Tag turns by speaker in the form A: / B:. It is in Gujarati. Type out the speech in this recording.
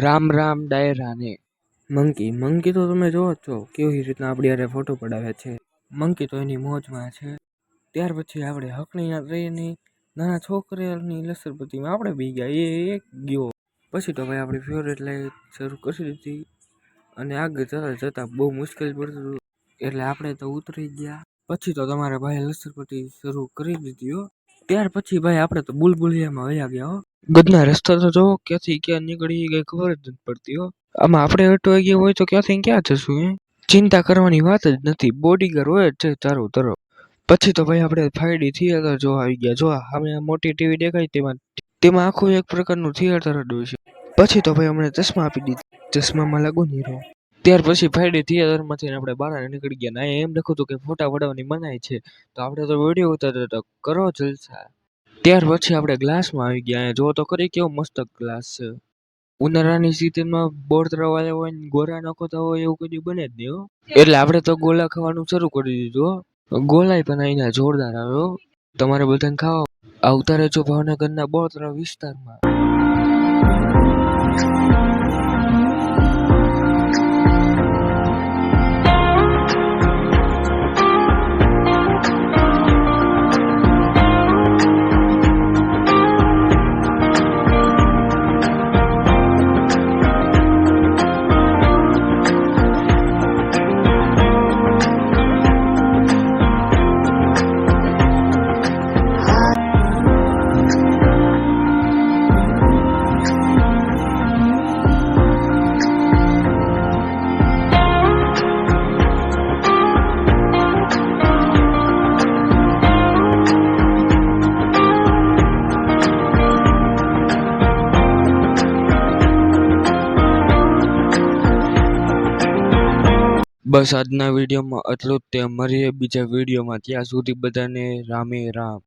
A: રામ રામ ડાયરાને
B: મંકી મંકી તો તમે જોવો જ છો, કેવી રીતના આપણી હારે ફોટો પડાવે છે. મંકી તો એની મોજમાં છે. ત્યાર પછી આપણે હકણીના રહીની નાના છોકરાની લસરપતિમાં આપણે બી ગયા, એ એક ગયો. પછી તો ભાઈ આપણી ફેવરેટ લાઈટ શરૂ કરી દીધી. અને આગળ જતા જતા બહુ મુશ્કેલ પડતું એટલે આપણે તો ઉતરી ગયા. પછી તો તમારા ભાઈ લસરપતિ શરૂ કરી દીધી હો. ત્યાર પછી ભાઈ આપણે તો બુલબુલિયામાં વયા ગયા હો. ગદના રસ્તા તો જોવો, ક્યાંથી ક્યાં નીકળી ગઈ ખબર જ નથી પડતી હો. આમાં આપણે અટવાઈ ગયા હોય તો ક્યાંથી ક્યાં જશું એ ચિંતા કરવાની વાત જ નથી. બોડીગાર્ડ હોય જ છે ચારો તરફ. પછી તો ભાઈ આપણે ફાઈડી થિયેટર જોવા આવી ગયા. જો અમે મોટી ટીવી દેખાય તેમાં તેમાં આખું એક પ્રકારનું થિયેટર જ હોય છે. પછી તો ભાઈ અમને ચશ્મા આપી દીધા. ચશ્મામાં લાગુ નહીં રહો ત્યાર પછી ફાઈડી થિયેટરમાંથી આપણે બહાર નીકળી ગયા ના એમ લખ્યું હતું કે ફોટા પડાવવાની મનાઈ છે. તો આપણે તો વીડિયો ઉતારતા હતા. કરો જલસા. ત્યાર પછી આપણે ગ્લાસમાં આવી ગયા અહીંયા જો તો ખરી કેવો મસ્ત ગ્લાસ છે. ઉનાળાની સિઝનમાં બોર તરવાયા હોય ને ગોરા નખોતા હોય એવું કદી બને જ નહીં એટલે આપણે તો ગોલા ખાવાનું શરૂ કરી દીધું ગોલાય પણ અહીંયા જોરદાર આવ્યો તમારે બધાને ખાવા આવતા રહેજો ભાવનગરના બોરતળાવ વિસ્તારમાં. બસ આજના વિડીયોમાં આટલું જ. તે મળીએ બીજા વિડીયોમાં. ત્યાં સુધી બધાને રામે રામ.